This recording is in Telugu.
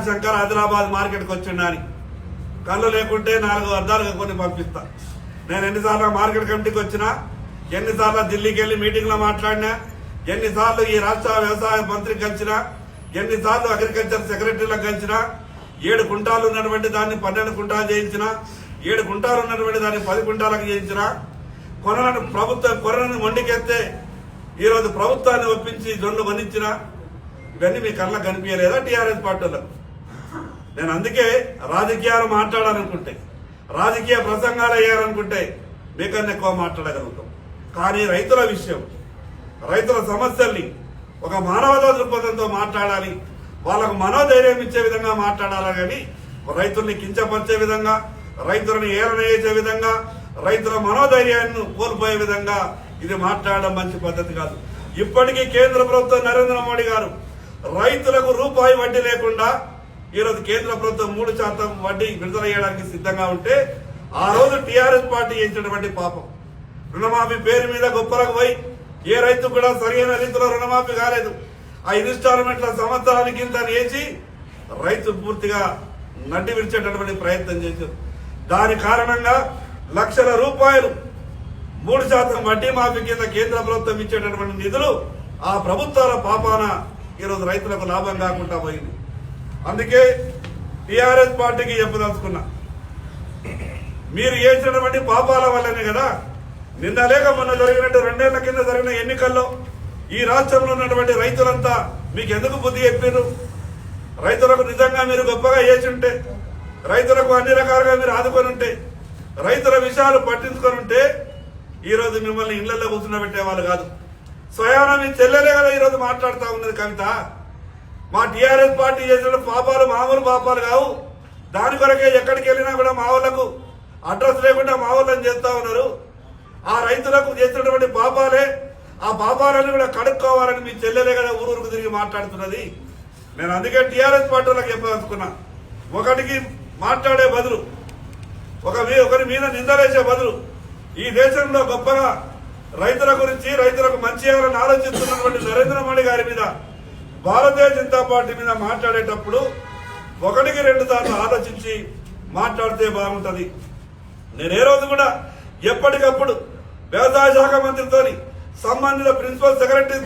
శ్రీరామ్ శంకర్ ఆదిలాబాద్ మార్కెట్కి వచ్చిండని కళ్ళు లేకుంటే నాలుగు అద్దాలుగా కొన్ని పంపిస్తా. నేను ఎన్నిసార్లు మార్కెట్ కమిటీకి వచ్చినా ఎన్నిసార్లు ఢిల్లీకి వెళ్ళి మీటింగ్లో మాట్లాడినా ఎన్నిసార్లు ఈ రాష్ట్ర వ్యవసాయ మంత్రికి కలిసినా ఎన్నిసార్లు అగ్రికల్చర్ సెక్రటరీలకు కలిసినా ఏడు కుంటాలు ఉన్నటువంటి దాన్ని పన్నెండు కుంటాలు చేయించిన ఏడు కుంటాలు ఉన్నటువంటి దాన్ని పది కుంటాలకు చేయించిన కొనలను ప్రభుత్వం కొనలను మొండికెత్తే ఈరోజు ప్రభుత్వాన్ని ఒప్పించి జొన్ను కొనిచ్చిన ఇవన్నీ మీ కళ్ళకు కనిపించలేదా టీఆర్ఎస్ పార్టీలకు? నేను అందుకే రాజకీయాలు మాట్లాడాలనుకుంటే రాజకీయ ప్రసంగాలు వేయాలనుకుంటే మీకన్నా ఎక్కువ మాట్లాడగలుగుతాం. కానీ రైతుల విషయం రైతుల సమస్యల్ని ఒక మానవతా దృక్పథంతో మాట్లాడాలి వాళ్ళకు మనోధైర్యం ఇచ్చే విధంగా మాట్లాడాలి కానీ రైతుల్ని కించపరిచే విధంగా రైతులను ఏలన విధంగా రైతుల మనోధైర్యాన్ని కోల్పోయే విధంగా ఇది మాట్లాడడం మంచి పద్ధతి కాదు. ఇప్పటికీ కేంద్ర ప్రభుత్వం నరేంద్ర మోడీ గారు రైతులకు రూపాయి వడ్డీ లేకుండా ఈరోజు కేంద్ర ప్రభుత్వం మూడు శాతం వడ్డీ విడుదల చేయడానికి సిద్ధంగా ఉంటే ఆ రోజు టీఆర్ఎస్ పార్టీ చేసినటువంటి పాపం. రుణమాఫీ పేరు మీద గొప్పలకు పోయి ఏ రైతు కూడా సరైన రీతిలో రుణమాఫీ కాలేదు. ఆ ఇన్స్టాల్మెంట్ల సంవత్సరానికి ఇంత వేసి రైతు పూర్తిగా నడ్డి విడిచేటటువంటి ప్రయత్నం చేశారు. దాని కారణంగా లక్షల రూపాయలు మూడు శాతం వడ్డీ మాఫీ కింద కేంద్ర ప్రభుత్వం ఇచ్చేటటువంటి నిధులు ఆ ప్రభుత్వాల పాపాన ఈరోజు రైతులకు లాభం కాకుండా పోయింది. అందుకే టిఆర్ఎస్ పార్టీకి చెప్పదలుచుకున్నా. మీరు చేసినటువంటి పాపాల వల్లనే కదా? నిన్న లేక మొన్న జరిగినట్టు రెండేళ్ళ కింద జరిగిన ఎన్నికల్లో ఈ రాష్ట్రంలో ఉన్నటువంటి రైతులంతా మీకు ఎందుకు బుద్ధి చెప్పారు రైతులకు నిజంగా మీరు గొప్పగా చేసి ఉంటే రైతులకు అన్ని రకాలుగా మీరు ఆదుకొని ఉంటే రైతుల విషయాలు పట్టించుకొని ఉంటే ఈరోజు మిమ్మల్ని ఇళ్ళలో కూర్చుండబెట్టే పెట్టేవాళ్ళు కాదు. స్వయానా మీ చెల్లెలే కదా ఈరోజు మాట్లాడుతూ ఉన్నది కవిత. మా టీఆర్ఎస్ పార్టీ చేసిన పాపాలు మామూలు పాపాలు కావు. దాని కొరకే ఎక్కడికి వెళ్ళినా కూడా మా వాళ్ళకు అడ్రస్ లేకుండా మా వాళ్ళని చేస్తా ఉన్నారు. ఆ రైతులకు చేసినటువంటి పాపాలే ఆ పాపాలను కూడా కడుక్కోవాలని మీ చెల్లెలే కదా ఊరూరుకు తిరిగి మాట్లాడుతున్నది. నేను అందుకే టీఆర్ఎస్ వాళ్ళకి చెప్పదలుచుకున్నా. ఒకటికి మాట్లాడే బదులు ఒక మీ- ఒకరి మీద నిందలేసే బదులు ఈ దేశంలో గొప్పగా రైతుల గురించి రైతులకు మంచి చేయాలని ఆలోచిస్తున్నటువంటి నరేంద్ర మోడీ గారి మీద భారతీయ జనతా పార్టీ మీద మాట్లాడేటప్పుడు ఒకటికి రెండు సార్లు ఆలోచించి మాట్లాడితే బాగుంటుంది. నేను ఏ రోజు కూడా ఎప్పటికప్పుడు వ్యవసాయ శాఖ మంత్రితోని సంబంధిత ప్రిన్సిపల్ సెక్రటరీ